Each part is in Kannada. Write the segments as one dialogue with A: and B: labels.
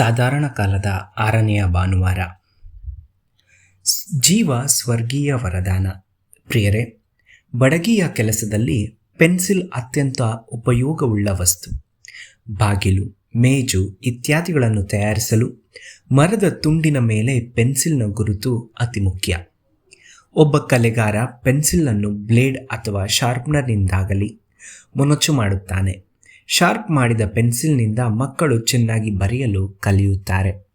A: ಸಾಧಾರಣ ಕಾಲದ ಆರನೆಯ ಭಾನುವಾರ. ಜೀವ ಸ್ವರ್ಗೀಯ ವರದಾನ. ಪ್ರಿಯರೇ, ಬಡಗಿಯ ಕೆಲಸದಲ್ಲಿ ಪೆನ್ಸಿಲ್ ಅತ್ಯಂತ ಉಪಯೋಗವುಳ್ಳ ವಸ್ತು. ಬಾಗಿಲು, ಮೇಜು ಇತ್ಯಾದಿಗಳನ್ನು ತಯಾರಿಸಲು ಮರದ ತುಂಡಿನ ಮೇಲೆ ಪೆನ್ಸಿಲ್ನ ಗುರುತು ಅತಿ ಮುಖ್ಯ. ಒಬ್ಬ ಕಲೆಗಾರ ಪೆನ್ಸಿಲನ್ನು ಬ್ಲೇಡ್ ಅಥವಾ ಶಾರ್ಪ್ನರ್ನಿಂದಾಗಲಿ ಮೊನಚು ಮಾಡುತ್ತಾನೆ. ಶಾರ್ಪ್ ಮಾಡಿದ ಪೆನ್ಸಿಲ್ನಿಂದ ಮಕ್ಕಳು ಚೆನ್ನಾಗಿ ಬರೆಯಲು ಕಲಿಯುತ್ತಾರೆ.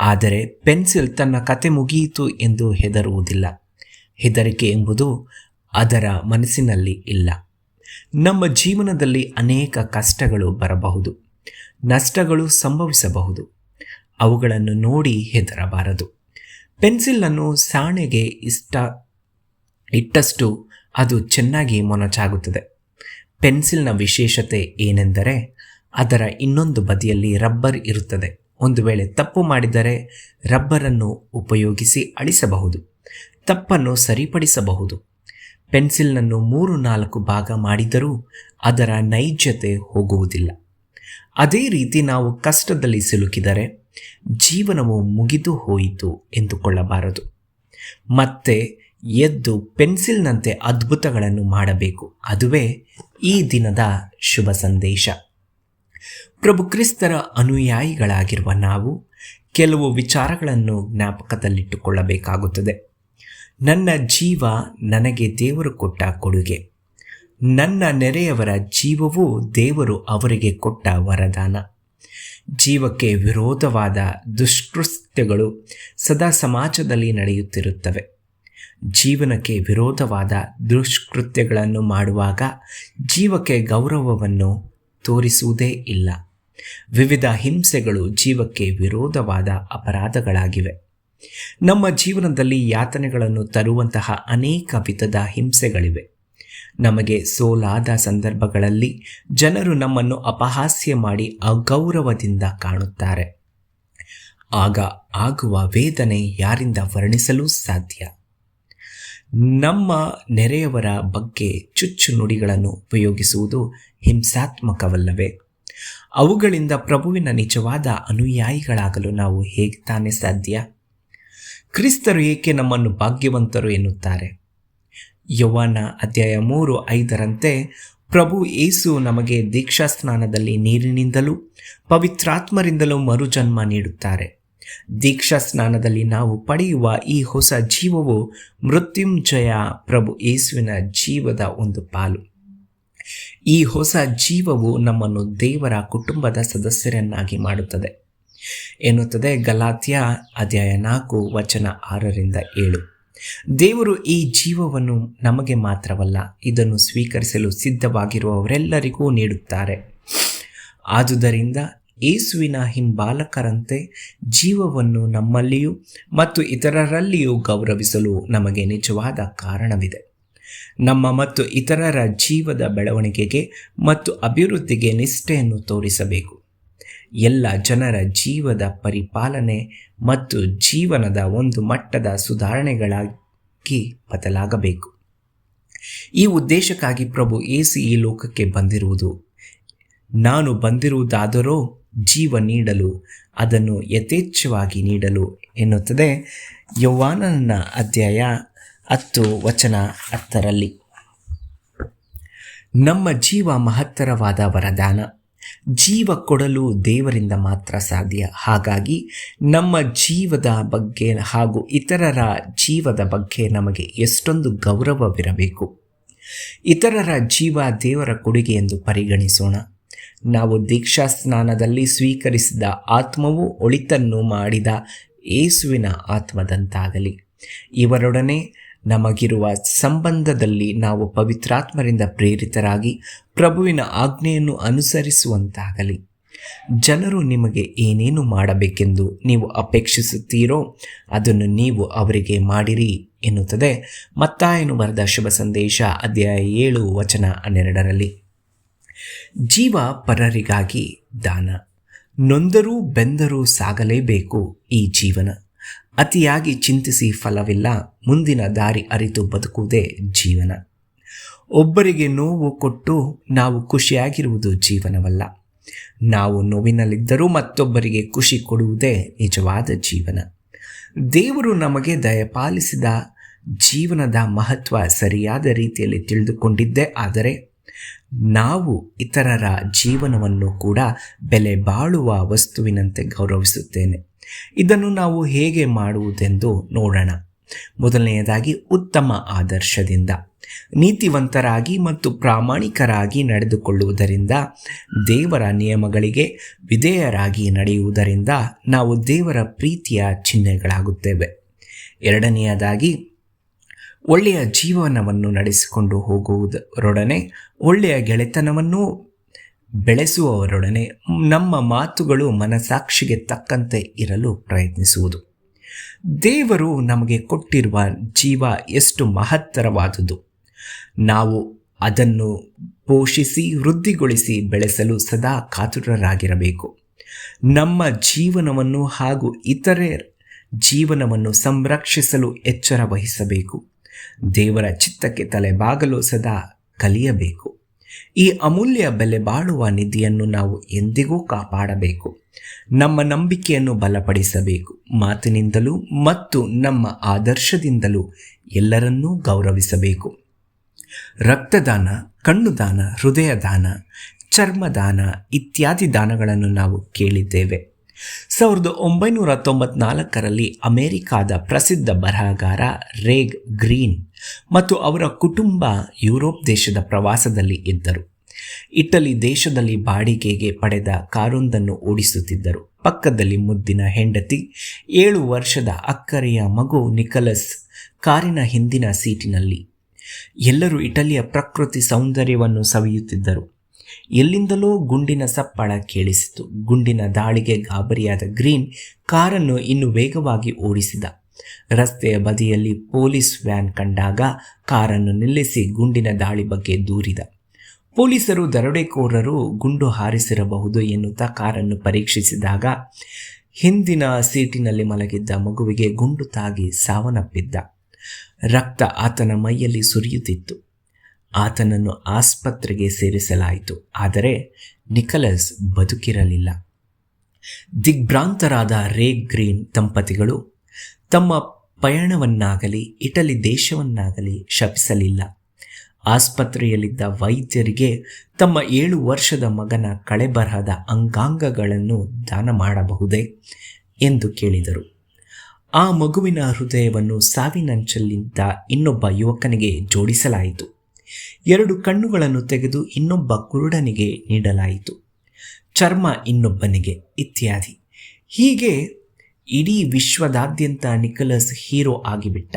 A: ಆದರೆ ಪೆನ್ಸಿಲ್ ತನ್ನ ಕತೆ ಮುಗಿಯಿತು ಎಂದು ಹೆದರುವುದಿಲ್ಲ. ಹೆದರಿಕೆ ಎಂಬುದು ಅದರ ಮನಸ್ಸಿನಲ್ಲಿ ಇಲ್ಲ. ನಮ್ಮ ಜೀವನದಲ್ಲಿ ಅನೇಕ ಕಷ್ಟಗಳು ಬರಬಹುದು. ನಷ್ಟಗಳು ಸಂಭವಿಸಬಹುದು. ಅವುಗಳನ್ನು ನೋಡಿ ಹೆದರಬಾರದು. ಪೆನ್ಸಿಲನ್ನು ಸಾಣೆಗೆ ಇಷ್ಟ, ಇಟ್ಟಷ್ಟು ಅದು ಚೆನ್ನಾಗಿ ಮೊನಚಾಗುತ್ತದೆ. ಪೆನ್ಸಿಲ್ನ ವಿಶೇಷತೆ ಏನೆಂದರೆ, ಅದರ ಇನ್ನೊಂದು ಬದಿಯಲ್ಲಿ ರಬ್ಬರ್ ಇರುತ್ತದೆ. ಒಂದು ವೇಳೆ ತಪ್ಪು ಮಾಡಿದರೆ ರಬ್ಬರನ್ನು ಉಪಯೋಗಿಸಿ ಅಳಿಸಬಹುದು, ತಪ್ಪನ್ನು ಸರಿಪಡಿಸಬಹುದು. ಪೆನ್ಸಿಲ್ನನ್ನು ಮೂರು ನಾಲ್ಕು ಭಾಗ ಮಾಡಿದರೂ ಅದರ ನೈಜತೆ ಹೋಗುವುದಿಲ್ಲ. ಅದೇ ರೀತಿ ನಾವು ಕಷ್ಟದಲ್ಲಿ ಸಿಲುಕಿದರೆ ಜೀವನವು ಮುಗಿದು ಹೋಯಿತು ಎಂದುಕೊಳ್ಳಬಾರದು. ಮತ್ತೆ ಎದ್ದು ಪೆನ್ಸಿಲ್ನಂತೆ ಅದ್ಭುತಗಳನ್ನು ಮಾಡಬೇಕು. ಅದುವೇ ಈ ದಿನದ ಶುಭ ಸಂದೇಶ. ಪ್ರಭು ಕ್ರಿಸ್ತರ ಅನುಯಾಯಿಗಳಾಗಿರುವ ನಾವು ಕೆಲವು ವಿಚಾರಗಳನ್ನು ಜ್ಞಾಪಕದಲ್ಲಿಟ್ಟುಕೊಳ್ಳಬೇಕಾಗುತ್ತದೆ. ನನ್ನ ಜೀವ ನನಗೆ ದೇವರು ಕೊಟ್ಟ ಕೊಡುಗೆ. ನನ್ನ ನೆರೆಯವರ ಜೀವವು ದೇವರು ಅವರಿಗೆ ಕೊಟ್ಟ ವರದಾನ. ಜೀವಕ್ಕೆ ವಿರೋಧವಾದ ದುಷ್ಕೃತ್ಯಗಳು ಸದಾ ಸಮಾಜದಲ್ಲಿ ನಡೆಯುತ್ತಿರುತ್ತವೆ. ಜೀವನಕ್ಕೆ ವಿರೋಧವಾದ ದುಷ್ಕೃತ್ಯಗಳನ್ನು ಮಾಡುವಾಗ ಜೀವಕ್ಕೆ ಗೌರವವನ್ನು ತೋರಿಸುವುದೇ ಇಲ್ಲ. ವಿವಿಧ ಹಿಂಸೆಗಳು ಜೀವಕ್ಕೆ ವಿರೋಧವಾದ ಅಪರಾಧಗಳಾಗಿವೆ. ನಮ್ಮ ಜೀವನದಲ್ಲಿ ಯಾತನೆಗಳನ್ನು ತರುವಂತಹ ಅನೇಕ ವಿಧದ ಹಿಂಸೆಗಳಿವೆ. ನಮಗೆ ಸೋಲಾದ ಸಂದರ್ಭಗಳಲ್ಲಿ ಜನರು ನಮ್ಮನ್ನು ಅಪಹಾಸ್ಯ ಮಾಡಿ ಅಗೌರವದಿಂದ ಕಾಣುತ್ತಾರೆ. ಆಗ ಆಗುವ ವೇದನೆ ಯಾರಿಂದ ವರ್ಣಿಸಲು ಸಾಧ್ಯ? ನಮ್ಮ ನೆರೆಯವರ ಬಗ್ಗೆ ಚುಚ್ಚು ನುಡಿಗಳನ್ನು ಉಪಯೋಗಿಸುವುದು ಹಿಂಸಾತ್ಮಕವಲ್ಲವೇ? ಅವುಗಳಿಂದ ಪ್ರಭುವಿನ ನಿಜವಾದ ಅನುಯಾಯಿಗಳಾಗಲು ನಾವು ಹೇಗೆ ತಾನೇ ಸಾಧ್ಯ? ಕ್ರಿಸ್ತರು ಏಕೆ ನಮ್ಮನ್ನು ಭಾಗ್ಯವಂತರು ಎನ್ನುತ್ತಾರೆ? ಯೌವನ ಅಧ್ಯಾಯ ಮೂರು ಐದರಂತೆ, ಪ್ರಭು ಏಸು ನಮಗೆ ದೀಕ್ಷಾ ಸ್ನಾನದಲ್ಲಿ ನೀರಿನಿಂದಲೂ ಪವಿತ್ರಾತ್ಮರಿಂದಲೂ ಮರುಜನ್ಮ ನೀಡುತ್ತಾರೆ. ದೀಕ್ಷಾ ಸ್ನಾನದಲ್ಲಿ ನಾವು ಪಡೆಯುವ ಈ ಹೊಸ ಜೀವವು ಮೃತ್ಯುಂಜಯ ಪ್ರಭು ಯೇಸುವಿನ ಜೀವದ ಒಂದು ಪಾಲು. ಈ ಹೊಸ ಜೀವವು ನಮ್ಮನ್ನು ದೇವರ ಕುಟುಂಬದ ಸದಸ್ಯರನ್ನಾಗಿ ಮಾಡುತ್ತದೆ. ಎನ್ನುತ್ತದೆ ಗಲಾತ್ಯ ಅಧ್ಯಾಯ ನಾಲ್ಕು ವಚನ ಆರರಿಂದ ಏಳು. ದೇವರು ಈ ಜೀವವನ್ನು ನಮಗೆ ಮಾತ್ರವಲ್ಲ, ಇದನ್ನು ಸ್ವೀಕರಿಸಲು ಸಿದ್ಧವಾಗಿರುವವರೆಲ್ಲರಿಗೂ ನೀಡುತ್ತಾರೆ. ಆದುದರಿಂದ ಯೇಸುವಿನ ಹಿಂಬಾಲಕರಂತೆ ಜೀವವನ್ನು ನಮ್ಮಲ್ಲಿಯೂ ಮತ್ತು ಇತರರಲ್ಲಿಯೂ ಗೌರವಿಸಲು ನಮಗೆ ನಿಜವಾದ ಕಾರಣವಿದೆ. ನಮ್ಮ ಮತ್ತು ಇತರರ ಜೀವದ ಬೆಳವಣಿಗೆಗೆ ಮತ್ತು ಅಭಿವೃದ್ಧಿಗೆ ನಿಷ್ಠೆಯನ್ನು ತೋರಿಸಬೇಕು. ಎಲ್ಲ ಜನರ ಜೀವದ ಪರಿಪಾಲನೆ ಮತ್ತು ಜೀವನದ ಒಂದು ಮಟ್ಟದ ಸುಧಾರಣೆಗಳಾಗಿ ಬದಲಾಗಬೇಕು. ಈ ಉದ್ದೇಶಕ್ಕಾಗಿ ಪ್ರಭು ಏಸು ಈ ಲೋಕಕ್ಕೆ ಬಂದಿರುವುದು. ನಾನು ಬಂದಿರುವುದಾದರೋ ಜೀವ ನೀಡಲು, ಅದನ್ನು ಯಥೇಚ್ಛವಾಗಿ ನೀಡಲು ಎನ್ನುತ್ತದೆ. ಯೌವಾನನ ಅಧ್ಯಾಯ ಹತ್ತು ವಚನ ಹತ್ತರಲ್ಲಿ, ನಮ್ಮ ಜೀವ ಮಹತ್ತರವಾದ ವರದಾನ ಜೀವ ಕೊಡಲು ದೇವರಿಂದ ಮಾತ್ರ ಸಾಧ್ಯ. ಹಾಗಾಗಿ ನಮ್ಮ ಜೀವದ ಬಗ್ಗೆ ಹಾಗೂ ಇತರರ ಜೀವದ ಬಗ್ಗೆ ನಮಗೆ ಎಷ್ಟೊಂದು ಗೌರವವಿರಬೇಕು. ಇತರರ ಜೀವ ದೇವರ ಕೊಡುಗೆ ಎಂದು ಪರಿಗಣಿಸೋಣ. ನಾವು ದೀಕ್ಷಾ ಸ್ನಾನದಲ್ಲಿ ಸ್ವೀಕರಿಸಿದ ಆತ್ಮವು ಒಳಿತನ್ನು ಮಾಡಿದ ಏಸುವಿನ ಆತ್ಮದಂತಾಗಲಿ. ಇವರೊಡನೆ ನಮಗಿರುವ ಸಂಬಂಧದಲ್ಲಿ ನಾವು ಪವಿತ್ರಾತ್ಮರಿಂದ ಪ್ರೇರಿತರಾಗಿ ಪ್ರಭುವಿನ ಆಜ್ಞೆಯನ್ನು ಅನುಸರಿಸುವಂತಾಗಲಿ. ಜನರು ನಿಮಗೆ ಏನೇನು ಮಾಡಬೇಕೆಂದು ನೀವು ಅಪೇಕ್ಷಿಸುತ್ತೀರೋ ಅದನ್ನು ನೀವು ಅವರಿಗೆ ಮಾಡಿರಿ ಎನ್ನುತ್ತದೆ ಮತ್ತಾಯನು ಬರೆದ ಶುಭ ಸಂದೇಶ ಅಧ್ಯಾಯ ಏಳು ವಚನ ಹನ್ನೆರಡರಲ್ಲಿ. ಜೀವ ಪರರಿಗಾಗಿ ದಾನ. ನೊಂದರೂ ಬೆಂದರೂ ಸಾಗಲೇಬೇಕು ಈ ಜೀವನ. ಅತಿಯಾಗಿ ಚಿಂತಿಸಿ ಫಲವಿಲ್ಲ, ಮುಂದಿನ ದಾರಿ ಅರಿತು ಬದುಕುವುದೇ ಜೀವನ. ಒಬ್ಬರಿಗೆ ನೋವು ಕೊಟ್ಟು ನಾವು ಖುಷಿಯಾಗಿರುವುದು ಜೀವನವಲ್ಲ. ನಾವು ನೋವಿನಲ್ಲಿದ್ದರೂ ಮತ್ತೊಬ್ಬರಿಗೆ ಖುಷಿ ಕೊಡುವುದೇ ನಿಜವಾದ ಜೀವನ. ದೇವರು ನಮಗೆ ದಯಪಾಲಿಸಿದ ಜೀವನದ ಮಹತ್ವ ಸರಿಯಾದ ರೀತಿಯಲ್ಲಿ ತಿಳಿದುಕೊಂಡಿದ್ದೇ, ಆದರೆ ನಾವು ಇತರರ ಜೀವನವನ್ನು ಕೂಡ ಬೆಲೆ ಬಾಳುವ ವಸ್ತುವಿನಂತೆ ಗೌರವಿಸುತ್ತೇನೆ. ಇದನ್ನು ನಾವು ಹೇಗೆ ಮಾಡುವುದೆಂದು ನೋಡೋಣ. ಮೊದಲನೆಯದಾಗಿ ಉತ್ತಮ ಆದರ್ಶದಿಂದ, ನೀತಿವಂತರಾಗಿ ಮತ್ತು ಪ್ರಾಮಾಣಿಕರಾಗಿ ನಡೆದುಕೊಳ್ಳುವುದರಿಂದ, ದೇವರ ನಿಯಮಗಳಿಗೆ ವಿಧೇಯರಾಗಿ ನಡೆಯುವುದರಿಂದ ನಾವು ದೇವರ ಪ್ರೀತಿಯ ಚಿಹ್ನೆಗಳಾಗುತ್ತೇವೆ. ಎರಡನೆಯದಾಗಿ ಒಳ್ಳೆಯ ಜೀವನವನ್ನು ನಡೆಸಿಕೊಂಡು ಹೋಗುವುದರೊಡನೆ, ಒಳ್ಳೆಯ ಗೆಳೆತನವನ್ನು ಬೆಳೆಸುವವರೊಡನೆ ನಮ್ಮ ಮಾತುಗಳು ಮನಸಾಕ್ಷಿಗೆ ತಕ್ಕಂತೆ ಇರಲು ಪ್ರಯತ್ನಿಸುವುದು. ದೇವರು ನಮಗೆ ಕೊಟ್ಟಿರುವ ಜೀವ ಎಷ್ಟು ಮಹತ್ತರವಾದುದು. ನಾವು ಅದನ್ನು ಪೋಷಿಸಿ, ವೃದ್ಧಿಗೊಳಿಸಿ ಬೆಳೆಸಲು ಸದಾ ಕಾತುರರಾಗಿರಬೇಕು. ನಮ್ಮ ಜೀವನವನ್ನು ಹಾಗೂ ಇತರೆ ಜೀವನವನ್ನು ಸಂರಕ್ಷಿಸಲು ಎಚ್ಚರ ವಹಿಸಬೇಕು. ದೇವರ ಚಿತ್ತಕ್ಕೆ ತಲೆಬಾಗಲು ಸದಾ ಕಲಿಯಬೇಕು. ಈ ಅಮೂಲ್ಯ ಬೆಲೆ ಬಾಳುವ ನಿಧಿಯನ್ನು ನಾವು ಎಂದಿಗೂ ಕಾಪಾಡಬೇಕು. ನಮ್ಮ ನಂಬಿಕೆಯನ್ನು ಬಲಪಡಿಸಬೇಕು. ಮಾತಿನಿಂದಲೂ ಮತ್ತು ನಮ್ಮ ಆದರ್ಶದಿಂದಲೂ ಎಲ್ಲರನ್ನೂ ಗೌರವಿಸಬೇಕು. ರಕ್ತದಾನ, ಕಣ್ಣುದಾನ ಹೃದಯ ದಾನ ಚರ್ಮದಾನ ಇತ್ಯಾದಿ ದಾನಗಳನ್ನು ನಾವು ಕೇಳಿದ್ದೇವೆ. ಸಾವಿರದ ಒಂಬೈನೂರ ತೊಂಬತ್ನಾಲ್ಕರಲ್ಲಿ ಅಮೆರಿಕಾದ ಪ್ರಸಿದ್ಧ ಬರಹಗಾರ ರೇಗ್ ಗ್ರೀನ್ ಮತ್ತು ಅವರ ಕುಟುಂಬ ಯುರೋಪ್ ದೇಶದ ಪ್ರವಾಸದಲ್ಲಿ ಇದ್ದರು. ಇಟಲಿ ದೇಶದಲ್ಲಿ ಬಾಡಿಗೆಗೆ ಪಡೆದ ಕಾರೊಂದನ್ನು ಓಡಿಸುತ್ತಿದ್ದರು. ಪಕ್ಕದಲ್ಲಿ ಮುದ್ದಿನ ಹೆಂಡತಿ, ಏಳು ವರ್ಷದ ಅಕ್ಕರೆಯ ಮಗು ನಿಕಲಸ್ ಕಾರಿನ ಹಿಂದಿನ ಸೀಟಿನಲ್ಲಿ. ಎಲ್ಲರೂ ಇಟಲಿಯ ಪ್ರಕೃತಿ ಸೌಂದರ್ಯವನ್ನು ಸವಿಯುತ್ತಿದ್ದರು. ಎಲ್ಲಿಂದಲೋ ಗುಂಡಿನ ಸಪ್ಪಳ ಕೇಳಿಸಿತು. ಗುಂಡಿನ ದಾಳಿಗೆ ಗಾಬರಿಯಾದ ಗ್ರೀನ್ ಕಾರನ್ನು ಇನ್ನು ವೇಗವಾಗಿ ಓಡಿಸಿದ. ರಸ್ತೆಯ ಬದಿಯಲ್ಲಿ ಪೊಲೀಸ್ ವ್ಯಾನ್ ಕಂಡಾಗ ಕಾರನ್ನು ನಿಲ್ಲಿಸಿ ಗುಂಡಿನ ದಾಳಿ ಬಗ್ಗೆ ದೂರಿದ. ಪೊಲೀಸರು ದರೋಡೆಕೋರರು ಗುಂಡು ಹಾರಿಸಿರಬಹುದು ಎನ್ನುತ್ತಾ ಕಾರನ್ನು ಪರೀಕ್ಷಿಸಿದಾಗ ಹಿಂದಿನ ಸೀಟಿನಲ್ಲಿ ಮಲಗಿದ್ದ ಮಗುವಿಗೆ ಗುಂಡು ತಾಗಿ ಸಾವನ್ನಪ್ಪಿದ್ದ. ರಕ್ತ ಆತನ ಮೈಯಲ್ಲಿ ಸುರಿಯುತ್ತಿತ್ತು. ಆತನನ್ನು ಆಸ್ಪತ್ರೆಗೆ ಸೇರಿಸಲಾಯಿತು. ಆದರೆ ನಿಕಲಸ್ ಬದುಕಿರಲಿಲ್ಲ. ದಿಗ್ಭ್ರಾಂತರಾದ ರೇ ಗ್ರೀನ್ ದಂಪತಿಗಳು ತಮ್ಮ ಪಯಣವನ್ನಾಗಲಿ, ಇಟಲಿ ದೇಶವನ್ನಾಗಲಿ ಶಪಿಸಲಿಲ್ಲ. ಆಸ್ಪತ್ರೆಯಲ್ಲಿದ್ದ ವೈದ್ಯರಿಗೆ ತಮ್ಮ ಏಳು ವರ್ಷದ ಮಗನ ಕಳೆಬರಹದ ಅಂಗಾಂಗಗಳನ್ನು ದಾನ ಮಾಡಬಹುದೇ ಎಂದು ಕೇಳಿದರು. ಆ ಮಗುವಿನ ಹೃದಯವನ್ನು ಸಾವಿನಂಚಲ್ಲಿದ್ದ ಇನ್ನೊಬ್ಬ ಯುವಕನಿಗೆ ಜೋಡಿಸಲಾಯಿತು. ಎರಡು ಕಣ್ಣುಗಳನ್ನು ತೆಗೆದು ಇನ್ನೊಬ್ಬ ಕುರುಡನಿಗೆ ನೀಡಲಾಯಿತು. ಚರ್ಮ ಇನ್ನೊಬ್ಬನಿಗೆ ಇತ್ಯಾದಿ. ಹೀಗೆ ಇಡೀ ವಿಶ್ವದಾದ್ಯಂತ ನಿಕಲಸ್ ಹೀರೋ ಆಗಿಬಿಟ್ಟ.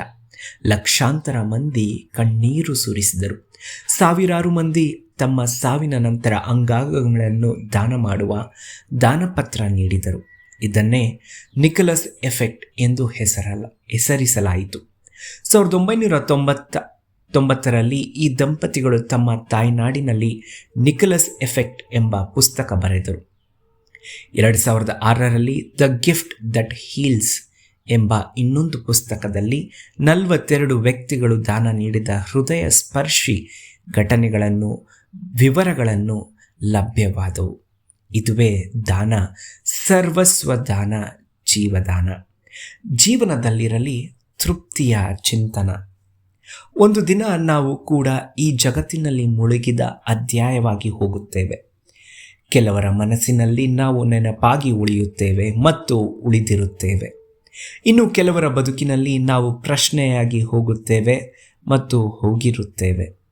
A: ಲಕ್ಷಾಂತರ ಮಂದಿ ಕಣ್ಣೀರು ಸುರಿಸಿದರು. ಸಾವಿರಾರು ಮಂದಿ ತಮ್ಮ ಸಾವಿನ ನಂತರ ಅಂಗಾಂಗಗಳನ್ನು ದಾನ ಮಾಡುವ ದಾನಪತ್ರ ನೀಡಿದರು. ಇದನ್ನೇ ನಿಕಲಸ್ ಎಫೆಕ್ಟ್ ಎಂದು ಹೆಸರಲ್ಲ, ಹೆಸರಿಸಲಾಯಿತು. ಸಾವಿರದ ಒಂಬೈನೂರ ತೊಂಬತ್ತ ತೊಂಬತ್ತರಲ್ಲಿ ಈ ದಂಪತಿಗಳು ತಮ್ಮ ತಾಯ್ನಾಡಿನಲ್ಲಿ ನಿಕಲಸ್ ಎಫೆಕ್ಟ್ ಎಂಬ ಪುಸ್ತಕ ಬರೆದರು. ಎರಡು ಸಾವಿರದ ಆರರಲ್ಲಿ ದ ಗಿಫ್ಟ್ ದಟ್ ಹೀಲ್ಸ್ ಎಂಬ ಇನ್ನೊಂದು ಪುಸ್ತಕದಲ್ಲಿ ನಲವತ್ತೆರಡು ವ್ಯಕ್ತಿಗಳು ದಾನ ನೀಡಿದ ಹೃದಯ ಸ್ಪರ್ಶಿ ಘಟನೆಗಳನ್ನು, ವಿವರಗಳನ್ನು ಲಭ್ಯವಾದವು. ಇದುವೇ ದಾನ, ಸರ್ವಸ್ವ ದಾನ, ಜೀವದಾನ. ಜೀವನದಲ್ಲಿರಲಿ ತೃಪ್ತಿಯ ಚಿಂತನ. ಒಂದು ದಿನ ನಾವು ಕೂಡ ಈ ಜಗತ್ತಿನಲ್ಲಿ ಮುಳುಗಿದ ಅಧ್ಯಾಯವಾಗಿ ಹೋಗುತ್ತೇವೆ. ಕೆಲವರ ಮನಸ್ಸಿನಲ್ಲಿ ನಾವು ನೆನಪಾಗಿ ಉಳಿಯುತ್ತೇವೆ ಮತ್ತು ಉಳಿದಿರುತ್ತೇವೆ. ಇನ್ನು ಕೆಲವರ ಬದುಕಿನಲ್ಲಿ ನಾವು ಪ್ರಶ್ನೆಯಾಗಿ ಹೋಗುತ್ತೇವೆ ಮತ್ತು ಹೋಗಿರುತ್ತೇವೆ.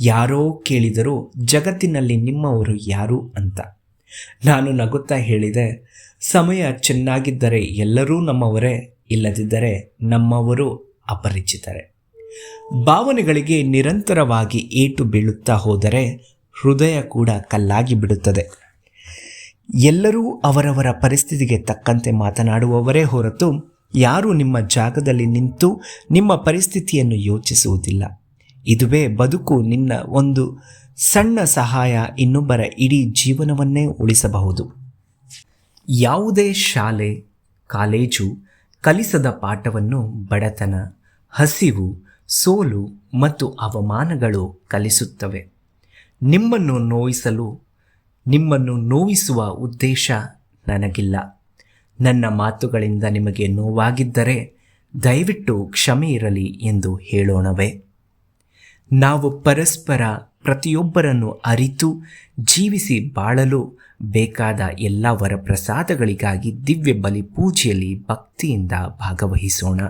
A: ಯಾರೋ ಕೇಳಿದರೂ ಜಗತ್ತಿನಲ್ಲಿ ನಿಮ್ಮವರು ಯಾರು ಅಂತ. ನಾನು ನಗುತ್ತಾ ಹೇಳಿದೆ, ಸಮಯ ಚೆನ್ನಾಗಿದ್ದರೆ ಎಲ್ಲರೂ ನಮ್ಮವರೇ, ಇಲ್ಲದಿದ್ದರೆ ನಮ್ಮವರು ಅಪರಿಚಿತರೆ. ಭಾವನೆಗಳಿಗೆ ನಿರಂತರವಾಗಿ ಏಟು ಬೀಳುತ್ತಾ ಹೋದರೆ ಹೃದಯ ಕೂಡ ಕಲ್ಲಾಗಿ ಬಿಡುತ್ತದೆ. ಎಲ್ಲರೂ ಅವರವರ ಪರಿಸ್ಥಿತಿಗೆ ತಕ್ಕಂತೆ ಮಾತನಾಡುವವರೇ ಹೊರತು ಯಾರೂ ನಿಮ್ಮ ಜಾಗದಲ್ಲಿ ನಿಂತು ನಿಮ್ಮ ಪರಿಸ್ಥಿತಿಯನ್ನು ಯೋಚಿಸುವುದಿಲ್ಲ. ಇದುವೇ ಬದುಕು ನಿನ್ನ ಒಂದು ಸಣ್ಣ ಸಹಾಯ ಇನ್ನೊಬ್ಬರ ಇಡೀ ಜೀವನವನ್ನೇ ಉಳಿಸಬಹುದು. ಯಾವುದೇ ಶಾಲೆ, ಕಾಲೇಜು ಕಲಿಸದ ಪಾಠವನ್ನು ಬಡತನ, ಹಸಿವು ಸೋಲು ಮತ್ತು ಅವಮಾನಗಳು ಕಲಿಸುತ್ತವೆ. ನಿಮ್ಮನ್ನು ನೋಯಿಸಲು, ನಿಮ್ಮನ್ನು ನೋವಿಸುವ ಉದ್ದೇಶ ನನಗಿಲ್ಲ. ನನ್ನ ಮಾತುಗಳಿಂದ ನಿಮಗೆ ನೋವಾಗಿದ್ದರೆ ದಯವಿಟ್ಟು ಕ್ಷಮೆ ಇರಲಿ ಎಂದು ಹೇಳೋಣವೇ. ನಾವು ಪರಸ್ಪರ ಪ್ರತಿಯೊಬ್ಬರನ್ನು ಅರಿತು ಜೀವಿಸಿ ಬಾಳಲು ಬೇಕಾದ ಎಲ್ಲ ವರಪ್ರಸಾದಗಳಿಗಾಗಿ ದಿವ್ಯ ಬಲಿ ಪೂಜೆಯಲ್ಲಿ ಭಕ್ತಿಯಿಂದ ಭಾಗವಹಿಸೋಣ.